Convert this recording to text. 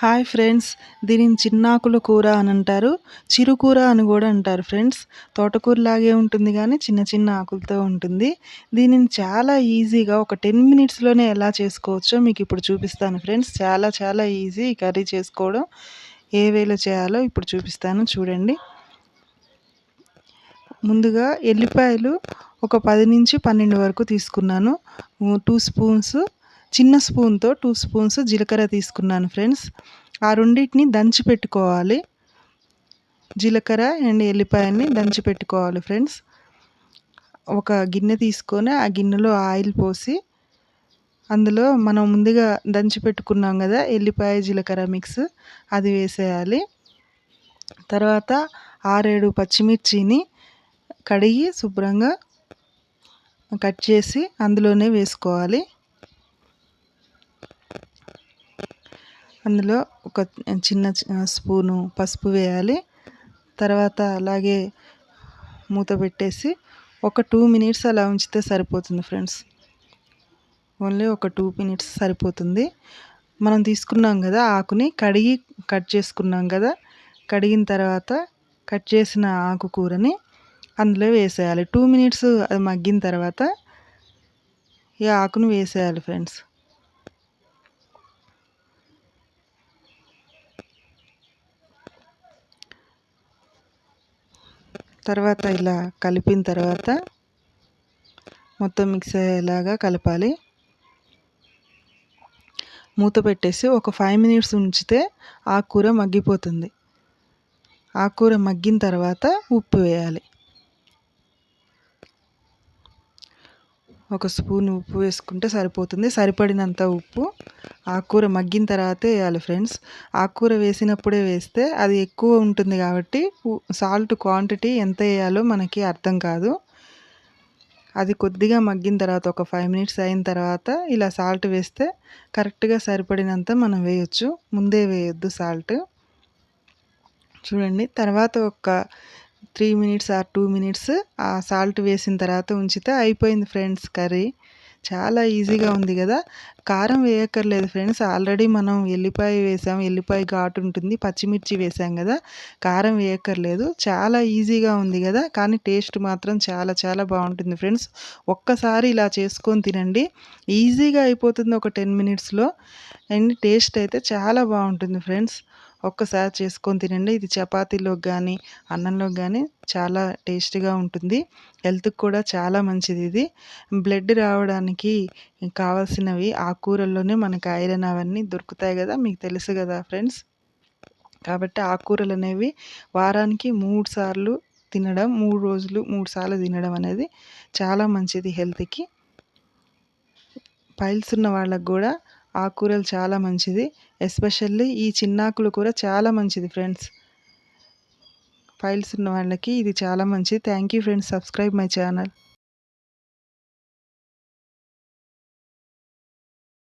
Hi friends దీనిని చిన్నాకుల కూర అని అంటారు చిరుకూర అని కూడా అంటారు ఫ్రెండ్స్. తోటకూర లాగే ఉంటుంది కానీ చిన్న చిన్న ఆకులతో ఉంటుంది. దీనిని చాలా ఈజీగా ఒక టెన్ మినిట్స్లోనే ఎలా చేసుకోవచ్చో మీకు ఇప్పుడు చూపిస్తాను ఫ్రెండ్స్. చాలా చాలా ఈజీ ఈ కర్రీ చేసుకోవడం. ఏ వేలో చేయాలో ఇప్పుడు చూపిస్తాను చూడండి. ముందుగా ఎల్లిపాయలు ఒక పది నుంచి పన్నెండు వరకు తీసుకున్నాను. టూ స్పూన్స్ చిన్న స్పూన్తో టూ స్పూన్స్ జీలకర్ర తీసుకున్నాను ఫ్రెండ్స్. ఆ రెండింటిని దంచి పెట్టుకోవాలి. జీలకర్ర అండ్ ఎల్లిపాయని దంచి పెట్టుకోవాలి ఫ్రెండ్స్. ఒక గిన్నె తీసుకొని ఆ గిన్నెలో ఆయిల్ పోసి అందులో మనం ముందుగా దంచి పెట్టుకున్నాం కదా ఎల్లిపాయ జీలకర్ర మిక్స్ అది వేసేయాలి. తర్వాత ఆరేడు పచ్చిమిర్చిని కడిగి శుభ్రంగా కట్ చేసి అందులోనే వేసుకోవాలి. అందులో ఒక చిన్న స్పూను పసుపు వేయాలి. తర్వాత అలాగే మూత పెట్టేసి ఒక టూ మినిట్స్ అలా ఉంచితే సరిపోతుంది ఫ్రెండ్స్. ఓన్లీ ఒక టూ మినిట్స్ సరిపోతుంది. మనం తీసుకున్నాం కదా ఆకుని కడిగి కట్ చేసుకున్నాం కదా కడిగిన తర్వాత కట్ చేసిన ఆకుకూరని అందులో వేసేయాలి. టూ మినిట్స్ అది మగ్గిన తర్వాత ఈ ఆకును వేసేయాలి ఫ్రెండ్స్. తర్వాత ఇలా కలిపిన తర్వాత మొత్తం మిక్స్ అయ్యేలాగా కలపాలి. మూత పెట్టేసి ఒక ఫైవ్ మినిట్స్ ఉంచితే ఆకుకూర మగ్గిపోతుంది. ఆకుకూర మగ్గిన తర్వాత ఉప్పు వేయాలి. ఒక స్పూన్ ఉప్పు వేసుకుంటే సరిపోతుంది. సరిపడినంత ఉప్పు ఆకుకూర మగ్గిన తర్వాతే వేయాలి ఫ్రెండ్స్. ఆకుకూర వేసినప్పుడే వేస్తే అది ఎక్కువ ఉంటుంది కాబట్టి సాల్ట్ క్వాంటిటీ ఎంత వేయాలో మనకి అర్థం కాదు. అది కొద్దిగా మగ్గిన తర్వాత ఒక ఫైవ్ మినిట్స్ అయిన తర్వాత ఇలా సాల్ట్ వేస్తే కరెక్ట్గా సరిపడినంత మనం వేయొచ్చు. ముందే వేయొద్దు సాల్ట్. చూడండి తర్వాత ఒక three minutes or two minutes ఆ సాల్ట్ వేసిన తర్వాత ఉంచితే అయిపోయింది ఫ్రెండ్స్ కర్రీ. చాలా ఈజీగా ఉంది కదా. కారం వేయక్కర్లేదు ఫ్రెండ్స్. ఆల్రెడీ మనం ఎల్లిపాయ వేసాం. ఎల్లిపాయ ఘాటు ఉంటుంది. పచ్చిమిర్చి వేసాం కదా. కారం వేయక్కర్లేదు. చాలా ఈజీగా ఉంది కదా. కానీ టేస్ట్ మాత్రం చాలా చాలా బాగుంటుంది ఫ్రెండ్స్. ఒక్కసారి ఇలా చేసుకొని తినండి. ఈజీగా అయిపోతుంది ఒక టెన్ మినిట్స్లో. అండ్ టేస్ట్ అయితే చాలా బాగుంటుంది ఫ్రెండ్స్. ఒక్కసారి చేసుకొని తినండి. ఇది చపాతీలోకి కానీ అన్నంలోకి కానీ చాలా టేస్టీగా ఉంటుంది. హెల్త్కి కూడా చాలా మంచిది ఇది. బ్లడ్ రావడానికి కావాల్సినవి ఆకుకూరల్లోనే మనకు ఐరన్ అవన్నీ దొరుకుతాయి కదా మీకు తెలుసు కదా ఫ్రెండ్స్. కాబట్టి ఆకుకూరలు అనేవి వారానికి మూడు సార్లు తినడం మూడు రోజులు మూడు సార్లు తినడం అనేది చాలా మంచిది హెల్త్కి. పైల్స్ ఉన్న వాళ్ళకు కూడా ఆకుకూరలు చాలా మంచిది. ఎస్పెషల్లీ ఈ చిన్నాకులు కూర చాలా మంచిది ఫ్రెండ్స్. ఫైల్స్ ఉన్న వాళ్ళకి ఇది చాలా మంచిది. Thank you friends. Subscribe my channel.